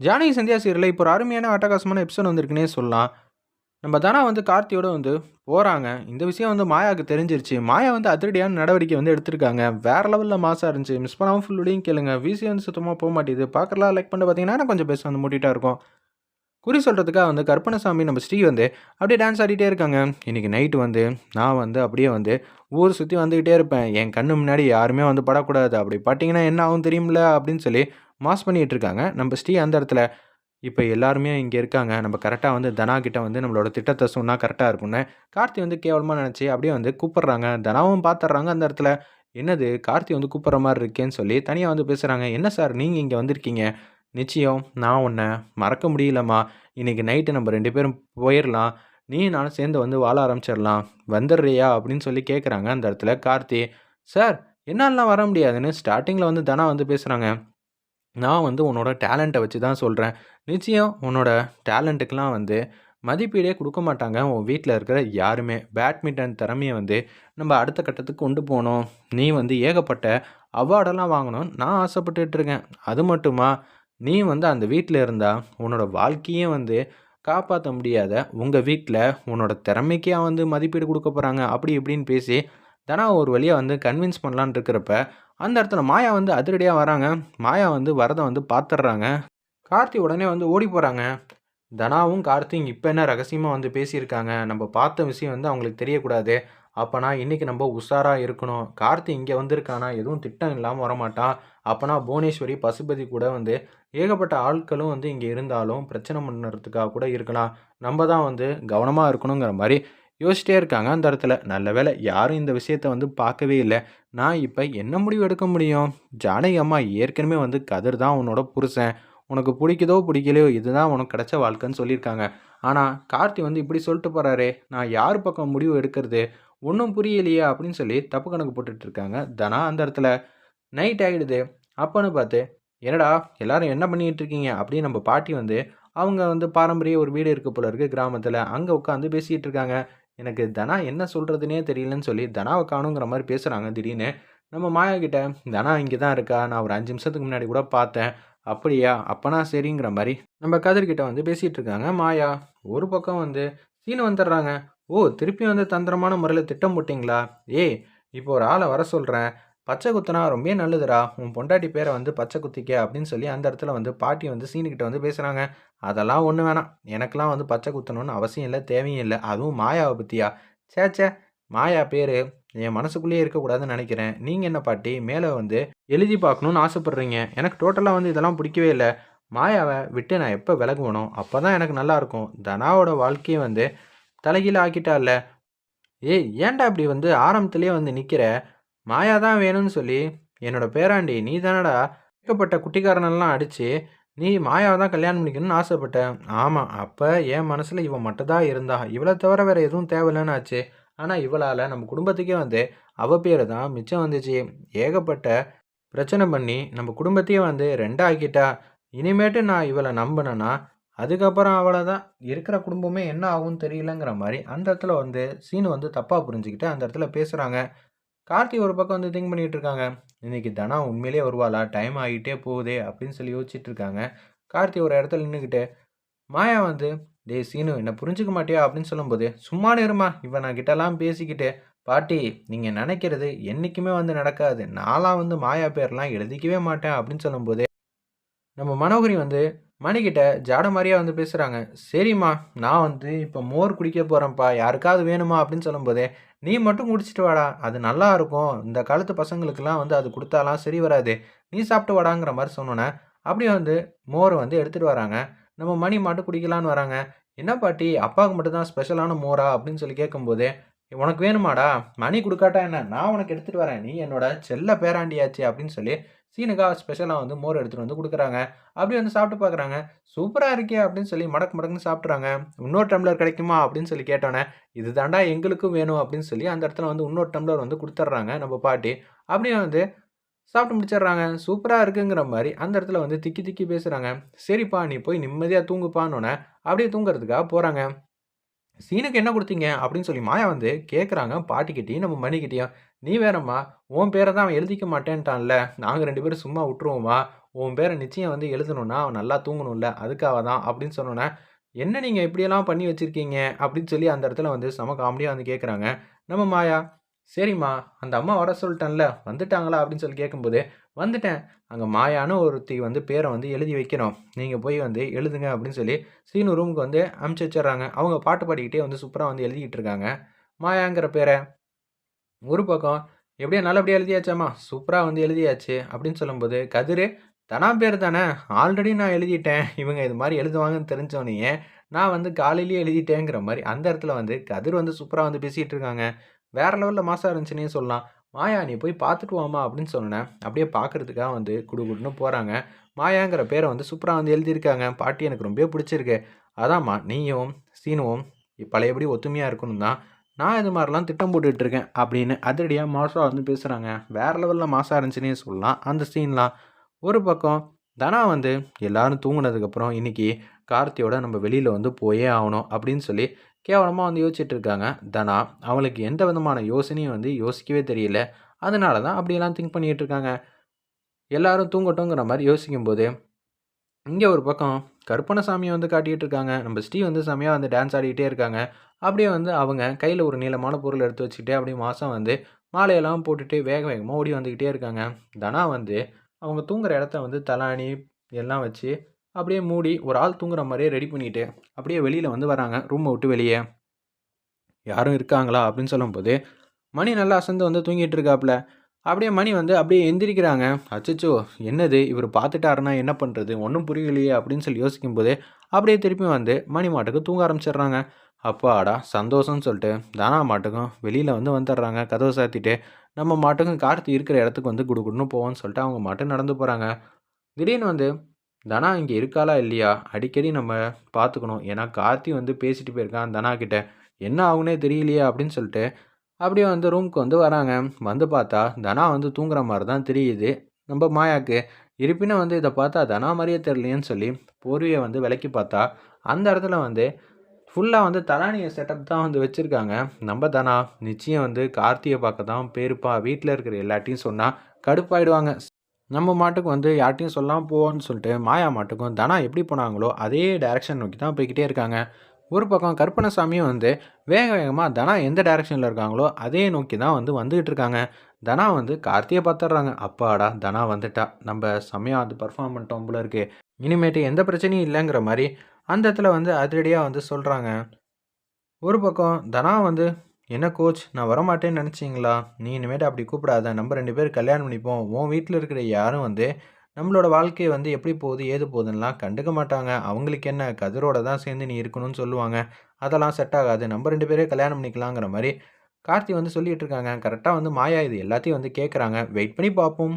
ஜானகி சந்தியா சீரியலில் இப்போ ஒரு அருமையான அட்டகாசமான எபிசோட் வந்திருக்குன்னே சொல்லலாம். நம்ம தானா வந்து கார்த்தியோட வந்து போகிறாங்க இந்த விஷயம் வந்து மாயாவுக்கு தெரிஞ்சிருச்சு. மாயா வந்து அதிரடியான நடவடிக்கை வந்து எடுத்திருக்காங்க. வேறு லெவலில் மாசாக இருந்துச்சு. மிஸ் பண்ணாமல் ஃபுல்லுடையும் கேளுங்க. விசி வந்து சுத்தமாக போக மாட்டேது பார்க்கலாம் லைக் பண்ண பார்த்தீங்கன்னா கொஞ்சம் பேச வந்து மூட்டிகிட்டா இருக்கும். குறி சொல்கிறதுக்காக வந்து கற்பனசாமி நம்ம ஸ்ரீ வந்து அப்படியே டான்ஸ் ஆடிட்டே இருக்காங்க. இன்றைக்கி நைட்டு வந்து நான் வந்து அப்படியே வந்து ஊர் சுற்றி வந்துக்கிட்டே இருப்பேன். என் கண்ணு முன்னாடி யாருமே வந்து படக்கூடாது. அப்படி பார்த்தீங்கன்னா என்ன ஆகும் தெரியும்ல அப்படின்னு சொல்லி மாஸ் பண்ணிகிட்டு இருக்காங்க நம்ம ஸ்ரீ அந்த இடத்துல இப்போ எல்லாருமே இங்கே இருக்காங்க. நம்ம கரெக்டாக வந்து தனா கிட்ட வந்து நம்மளோட திட்டத்தை சொன்னால் கரெக்டாக இருக்கும்னு. கார்த்தி வந்து கேவலமாக நினச்சி அப்படியே வந்து கூப்பிட்றாங்க. தனாவும் பார்த்துட்றாங்க அந்த இடத்துல. என்னது? கார்த்தி வந்து கூப்பிட்ற மாதிரி இருக்கேன்னு சொல்லி தனியாக வந்து பேசுகிறாங்க என்ன சார்? நீங்கள் இங்கே வந்திருக்கீங்க. நிச்சயம். நான் உன்னை மறக்க முடியலம்மா. இன்றைக்கி நைட்டு நம்ம ரெண்டு பேரும் போயிடலாம் நீ நானும் சேர்ந்து வந்து வாழ ஆரம்பிச்சிடலாம் வந்துடுறியா? அப்படின்னு சொல்லி கேட்குறாங்க அந்த இடத்துல கார்த்தி. சார் என்னாலலாம் வர முடியாதுன்னு ஸ்டார்டிங்கில் வந்து தனா வந்து பேசுகிறாங்க நான் வந்து உன்னோட டேலண்ட்டை வச்சு தான் சொல்கிறேன் நிச்சயம் உன்னோட டேலண்ட்டுக்கெலாம் வந்து மதிப்பீடே கொடுக்க மாட்டாங்க. உன் வீட்டில் இருக்கிற யாருமே. பேட்மிண்டன் திறமையை வந்து நம்ம அடுத்த கட்டத்துக்கு கொண்டு போகணும். நீ வந்து ஏகப்பட்ட அவார்டெல்லாம் வாங்கணும் நான் ஆசைப்பட்டுட்டு இருக்கேன். அது மட்டுமா? நீ வந்து அந்த வீட்டில் இருந்தால் உன்னோட வாழ்க்கையே வந்து காப்பாற்ற முடியாத உங்கள் வீட்டில் உன்னோட திறமைக்கே வந்து மதிப்பீடு கொடுக்க போகிறாங்க அப்படி இப்படின்னு பேசி தனா ஒரு வழியாக வந்து கன்வின்ஸ் பண்ணலான்னு இருக்கிறப்ப அந்த இடத்துல மாயா வந்து அதிரடியாக வராங்க. மாயா வந்து வரதை வந்து பார்த்துட்றாங்க கார்த்தி உடனே வந்து ஓடி போகிறாங்க தனாவும் கார்த்தியும் இப்போ என்ன ரகசியமாக வந்து பேசியிருக்காங்க? நம்ம பார்த்த விஷயம் வந்து அவங்களுக்கு தெரியக்கூடாது. அப்போனா இன்றைக்கி நம்ம உஷாராக இருக்கணும். கார்த்தி இங்கே வந்திருக்கானா? எதுவும் திட்டம் இல்லாமல் வரமாட்டான் அப்போனா புவனேஸ்வரி பசுபதி கூட வந்து ஏகப்பட்ட ஆட்களும் வந்து இங்கே இருந்தாலும் பிரச்சனை பண்ணுறதுக்காக கூட இருக்கலாம். நம்ம தான் வந்து கவனமாக இருக்கணுங்கிற மாதிரி யோசிச்சிட்டே இருக்காங்க அந்த இடத்துல. நல்ல வேலை யாரும் இந்த விஷயத்த வந்து பார்க்கவே இல்லை. நான் இப்போ என்ன முடிவு எடுக்க முடியும்? ஜானகி அம்மா ஏற்கனவே வந்து கதிர் தான் உன்னோட புருஷன். உனக்கு பிடிக்குதோ பிடிக்கலையோ இதுதான் உனக்கு கிடைச்ச வாழ்க்கைன்னு சொல்லியிருக்காங்க. ஆனால் கார்த்தி வந்து இப்படி சொல்லிட்டு போகிறாரே நான் யார் பக்கம் முடிவு எடுக்கிறது? ஒன்றும் புரியலையே அப்படின்னு சொல்லி தப்பு கணக்கு போட்டுட்டு இருக்காங்க தனா அந்த இடத்துல. நைட் ஆகிடுது அப்போன்னு பார்த்து என்னடா எல்லாரும் என்ன பண்ணிகிட்டு இருக்கீங்க? அப்படின்னு நம்ம பாட்டி வந்து அவங்க வந்து பாரம்பரிய ஒரு வீடு இருக்க போல இருக்குது கிராமத்தில். அங்கே உட்காந்து பேசிகிட்டு இருக்காங்க. எனக்கு தனா என்ன சொல்கிறதுனே தெரியலன்னு சொல்லி தனாவை காணுங்கிற மாதிரி பேசுகிறாங்க திடீர்னு. நம்ம மாயா கிட்ட தனா இங்கே தான் இருக்கா? நான் ஒரு அஞ்சு நிமிஷத்துக்கு முன்னாடி கூட பார்த்தேன். அப்படியா? அப்பனா சரிங்கிற மாதிரி நம்ம கதிர்கிட்ட வந்து பேசிகிட்டு இருக்காங்க மாயா. ஒரு பக்கம் வந்து சீனு வந்துடுறாங்க. ஓ திருப்பி வந்து தந்திரமான முறையில் திட்டம் போட்டிங்களா? ஏய் இப்போ ஒரு ஆளை வர சொல்கிறேன் பச்சை குத்துனா ரொம்ப நல்லதுடா. உன் பொண்டாட்டி பேரை வந்து பச்சை குத்திக்க அப்படின்னு சொல்லி அந்த இடத்துல வந்து பாட்டி வந்து சீனுக்கிட்ட வந்து பேசுகிறாங்க அதெல்லாம் ஒன்று வேணாம். எனக்கெல்லாம் வந்து பச்சை குத்தணும்னு அவசியம் இல்லை தேவையும் இல்லை. அதுவும் மாயாவை பற்றியா சேச்சே மாயா பேர் என் மனசுக்குள்ளேயே இருக்கக்கூடாதுன்னு நினைக்கிறேன். நீங்கள் என்ன பாட்டி? மேலே வந்து எழுதி பார்க்கணுன்னு ஆசைப்பட்றீங்க. எனக்கு டோட்டலாக வந்து இதெல்லாம் பிடிக்கவே இல்லை. மாயாவை விட்டு நான் எப்போ விலகுவணும் அப்போ தான் எனக்கு நல்லாயிருக்கும் தனாவோட வாழ்க்கையை வந்து தலைகீழ ஆக்கிட்டால ஏய் ஏன்டா இப்படி வந்து ஆரம்பத்துலேயே வந்து நிற்கிற மாயா தான் வேணும்னு சொல்லி என்னோட பேராண்டி நீ தானடா ஏற்கப்பட்ட குட்டிக்காரனெல்லாம் அடித்து நீ மாயாவை தான் கல்யாணம் பண்ணிக்கணும்னு ஆசைப்பட்டேன். ஆமாம் அப்போ என் மனசில் இவன் மட்டும்தான் இருந்தா. இவளை தவிர வேறு எதுவும் தேவையில்லைன்னு ஆச்சு. ஆனால் இவளால் நம்ம குடும்பத்துக்கே வந்து அவ பேர் தான் மிச்சம் வந்துச்சு. ஏகப்பட்ட பிரச்சனை பண்ணி நம்ம குடும்பத்தையே வந்து ரெண்டாக்கிட்டா. இனிமேட்டு நான் இவளை நம்பினேன்னா அதுக்கப்புறம் அவளை தான் இருக்கிற குடும்பமே என்ன ஆகும்னு தெரியலங்கிற மாதிரி அந்த இடத்துல வந்து சீனு வந்து தப்பாக புரிஞ்சுக்கிட்டு அந்த இடத்துல பேசுகிறாங்க கார்த்தி ஒரு பக்கம் வந்து திங்க் பண்ணிகிட்டு இருக்காங்க. இன்றைக்கி தனா உண்மையிலே வருவாளா? டைம் ஆகிட்டே போகுதே அப்படின்னு சொல்லி யோசிச்சுட்டு இருக்காங்க. கார்த்தி ஒரு இடத்துல நின்றுக்கிட்டு மாயா வந்து டே சீனு என்னை புரிஞ்சுக்க மாட்டியா? அப்படின்னு சொல்லும்போது சும்மா நேருமா இவன் நான் கிட்டலாம் பேசிக்கிட்டு பாட்டி நீங்கள் நினைக்கிறது என்றைக்குமே வந்து நடக்காது. நான்லாம் வந்து மாயா பேர்லாம் எழுதிக்கவே மாட்டேன். அப்படின்னு சொல்லும்போது நம்ம மனோகரி வந்து மணிக்கிட்ட ஜாட மாதிரியா வந்து பேசுகிறாங்க சரிம்மா நான் வந்து இப்போ மோர் குடிக்க போகிறேன்ப்பா யாருக்காவது வேணுமா? அப்படின்னு சொல்லும்போதே நீ மட்டும் குடிச்சிட்டு வாடா. அது நல்லா இருக்கும். இந்த காலத்து பசங்களுக்கெல்லாம் வந்து அது கொடுத்தாலாம் சரி வராது. நீ சாப்பிட்டு வாடாங்கிற மாதிரி சொன்னோன்னே அப்படியே வந்து மோர் வந்து எடுத்துகிட்டு வராங்க. நம்ம மணி மட்டும் குடிக்கலான்னு வராங்க. என்ன பாட்டி அப்பாவுக்கு மட்டும் தான் ஸ்பெஷலான மோரா? அப்படின்னு சொல்லி கேட்கும்போதே உனக்கு வேணுமாடா? மணி கொடுக்காட்டா என்ன? நான் உனக்கு எடுத்துகிட்டு வரேன். நீ என்னோட செல்ல பேராண்டியாச்சு அப்படின்னு சொல்லி சீனுக்காக ஸ்பெஷலாக வந்து மோர் எடுத்துகிட்டு வந்து கொடுக்குறாங்க. அப்படி வந்து சாப்பிட்டு பார்க்குறாங்க. சூப்பராக இருக்கே அப்படின்னு சொல்லி மடக்கு மடக்குன்னு சாப்பிட்றாங்க இன்னொரு டம்ளர் கிடைக்குமா? அப்படின்னு சொல்லி கேட்டோன்னே இது தாண்டா எங்களுக்கும் வேணும் அப்படின்னு சொல்லி அந்த இடத்துல வந்து இன்னொரு டம்ளர் வந்து கொடுத்துட்றாங்க நம்ம பாட்டி. அப்படியே வந்து சாப்பிட்டு முடிச்சிடுறாங்க. சூப்பராக இருக்குங்கிற மாதிரி அந்த இடத்துல வந்து திக்கி திக்கி பேசுகிறாங்க சரிப்பா நீ போய் நிம்மதியாக தூங்குப்பான்னொன்னே அப்படியே தூங்குறதுக்காக போகிறாங்க சீனுக்கு என்ன கொடுத்தீங்க? அப்படின்னு சொல்லி மாயா வந்து கேட்குறாங்க பாட்டிக்கிட்டேயும் நம்ம மணிக்கிட்டேயும் நீ வேறம்மா உன் பேரை தான் அவன் எழுதிக்க மாட்டேன்ட்டான்ல. நாங்கள் ரெண்டு பேரும் சும்மா விட்டுருவோம்மா உன் பேரை நிச்சயம் வந்து எழுதணும்னா அவன் நல்லா தூங்கணும்ல. அதுக்காக தான். அப்படின்னு சொன்னோன்னே என்ன நீங்கள் இப்படியெல்லாம் பண்ணி வச்சுருக்கீங்க? அப்படின்னு சொல்லி அந்த இடத்துல வந்து செம காமெடியாக வந்து கேட்குறாங்க நம்ம மாயா சரிம்மா அந்த அம்மா வர சொல்லிட்டேன்ல வந்துட்டாங்களா? அப்படின்னு சொல்லி கேட்கும்போது வந்துட்டேன். அங்கே மாயான்னு ஒருத்தி வந்து பேரை வந்து எழுதி வைக்கிறோம் நீங்கள் போய் வந்து எழுதுங்க அப்படின்னு சொல்லி சீனு ரூமுக்கு வந்து அமுச்சு வச்சிடுறாங்க. அவங்க பாட்டு பாடிக்கிட்டே வந்து சூப்பராக வந்து எழுதிக்கிட்டு இருக்காங்க. மாயாங்கிற பேரை ஒரு பக்கம் எப்படியோ நல்லபடியாக எழுதியாச்சாம்மா சூப்பராக வந்து எழுதியாச்சு அப்படின்னு சொல்லும்போது கதிர் தனா பேர் தானே? ஆல்ரெடி நான் எழுதிட்டேன். இவங்க இது மாதிரி எழுதுவாங்கன்னு தெரிஞ்சோடனே நான் வந்து காலையிலேயே எழுதிட்டேங்கிற மாதிரி அந்த இடத்துல வந்து கதிர் வந்து சூப்பராக வந்து பேசிகிட்டு இருக்காங்க. வேறு லெவலில் மாசாக இருந்துச்சுன்னே சொல்லலாம். மாயா நீ போய் பார்த்துட்டு வாமா அப்படின்னு சொன்னேன். அப்படியே பார்க்குறதுக்காக வந்து குடு குடுன்னு போகிறாங்க மாயாங்கிற பேரை வந்து சூப்பராக வந்து எழுதியிருக்காங்க. பாட்டி எனக்கு ரொம்ப பிடிச்சிருக்கு. அதாம்மா நீயும் சீனுவும் பழையபடி ஒத்துமையாக இருக்கணும் தான். நான் இது மாதிரிலாம் திட்டம் போட்டுட்ருக்கேன் அப்படின்னு அதிரடியாக மாசாக வந்து பேசுகிறாங்க வேறு லெவலில் மாசாக இருந்துச்சுன்னே சொல்லலாம். அந்த சீன்லாம் ஒரு பக்கம் தனா வந்து எல்லோரும் தூங்கினதுக்கப்புறம் இன்றைக்கி கார்த்தியோட நம்ம வெளியில் வந்து போயே ஆகணும் அப்படின்னு சொல்லி கேவலமாக வந்து யோசிச்சுட்டு இருக்காங்க தனா அவளுக்கு எந்த விதமான யோசனையும் வந்து யோசிக்கவே தெரியல. அதனால தான் அப்படியெல்லாம் திங்க் பண்ணிகிட்டு இருக்காங்க எல்லாரும் தூங்கட்டுங்கிற மாதிரி யோசிக்கும்போது இங்கே ஒரு பக்கம் கருப்பணசாமியை வந்து காட்டிகிட்டு இருக்காங்க நம்ம ஸ்ரீ வந்து செமையாக வந்து டான்ஸ் ஆடிக்கிட்டே இருக்காங்க. அப்படியே வந்து அவங்க கையில் ஒரு நீளமான பொருள் எடுத்து வச்சுக்கிட்டே அப்படியே மாதம் வந்து மாலையெல்லாம் போட்டுட்டு வேக வேகமாக ஓடி வந்துக்கிட்டே இருக்காங்க. தனா வந்து அவங்க தூங்குற இடத்த வந்து தலானி எல்லாம் வச்சு அப்படியே மூடி ஒரு ஆள் தூங்குற மாதிரியே ரெடி பண்ணிட்டு அப்படியே வெளியில் வந்து வராங்க. ரூமை விட்டு வெளியே. யாரும் இருக்காங்களா? அப்படின்னு சொல்லும்போது மணி நல்லா அசந்து வந்து தூங்கிட்டு இருக்காப்புல அப்படியே மணி வந்து அப்படியே எந்திரிக்கிறாங்க. அச்சச்சோ என்னது? இவர் பார்த்துட்டாருன்னா என்ன பண்ணுறது ஒன்றும் புரியலையே. அப்படின்னு சொல்லி யோசிக்கும்போது அப்படியே திருப்பி வந்து மணி மாட்டுக்கு தூங்க ஆரம்பிச்சிடுறாங்க. அப்பாடா சந்தோஷம்னு சொல்லிட்டு தானா மாட்டுக்கும் வெளியில் வந்து வந்துடுறாங்க. கதவை சாத்திட்டு நம்ம மாட்டுக்கும் கார்த்தி இருக்கிற இடத்துக்கு வந்து குடுகுடுன்னு போவோம்னு சொல்லிட்டு அவங்க மாட்டு நடந்து போகிறாங்க திடீர்னு வந்து தனா இங்கே இருக்காளா இல்லையா? அடிக்கடி நம்ம பார்த்துக்கணும் ஏன்னா கார்த்தி வந்து பேசிட்டு போயிருக்கான் தனா கிட்ட. என்ன ஆகுனே தெரியலையா அப்படின்னு சொல்லிட்டு அப்படியே வந்து ரூமுக்கு வந்து வராங்க. வந்து பார்த்தா தனா வந்து தூங்குற மாதிரி தான் தெரியுது. நம்ம மாயாக்கு. இருப்பினும் வந்து இதை பார்த்தா தனா மாதிரியே தெரியலையேன்னு சொல்லி போர்வையை வந்து விலக்கி பார்த்தா அந்த இடத்துல வந்து ஃபுல்லாக வந்து தலானிய செட்டப் தான் வந்து வச்சுருக்காங்க. நம்ம தானா நிச்சயம் வந்து கார்த்தியை பார்க்க தான் பேருப்பா. வீட்டில் இருக்கிற எல்லாட்டையும் சொன்னால் கடுப்பாயிடுவாங்க. நம்ம மாட்டுக்கு வந்து யார்ட்டையும் சொல்லாமல் போவோன்னு சொல்லிட்டு மாயா மாட்டுக்கும் தனா எப்படி போனாங்களோ அதே டைரக்ஷன் நோக்கி தான் போய்கிட்டே இருக்காங்க. ஒரு பக்கம் கற்பனசாமியும் வந்து வேக வேகமாக தனா எந்த டைரக்ஷனில் இருக்காங்களோ அதே நோக்கி தான் வந்து வந்துக்கிட்டு இருக்காங்க. தனா வந்து கார்த்தியை பார்த்துட்றாங்க. அப்பாடா தனா வந்துட்டா. நம்ம செம்மையாக வந்து பர்ஃபார்ம் பண்ணிட்டோம் போல இருக்கு. இனிமேட்டு எந்த பிரச்சனையும் இல்லைங்கிற மாதிரி அந்த இடத்துல வந்து அதிரடியாக வந்து சொல்கிறாங்க ஒரு பக்கம் தனா வந்து என்ன கோச் நான் வரமாட்டேன்னு நினச்சிங்களா? நீ இனிமேட்டு அப்படி கூப்பிடாத. நம்ம ரெண்டு பேர் கல்யாணம் பண்ணிப்போம். உன் வீட்டில் இருக்கிற யாரும் வந்து நம்மளோட வாழ்க்கையை வந்து எப்படி போகுது ஏது போகுதுன்னெலாம் கண்டுக்க மாட்டாங்க. அவங்களுக்கு என்ன கதிரோட தான் சேர்ந்து நீ இருக்கணும்னு சொல்லுவாங்க. அதெல்லாம் செட் ஆகாது. நம்ம ரெண்டு பேரே கல்யாணம் பண்ணிக்கலாங்கிற மாதிரி கார்த்தி வந்து சொல்லிகிட்டு இருக்காங்க. கரெக்டாக வந்து மாயா இது எல்லாத்தையும் வந்து கேட்குறாங்க வெயிட் பண்ணி பார்ப்போம்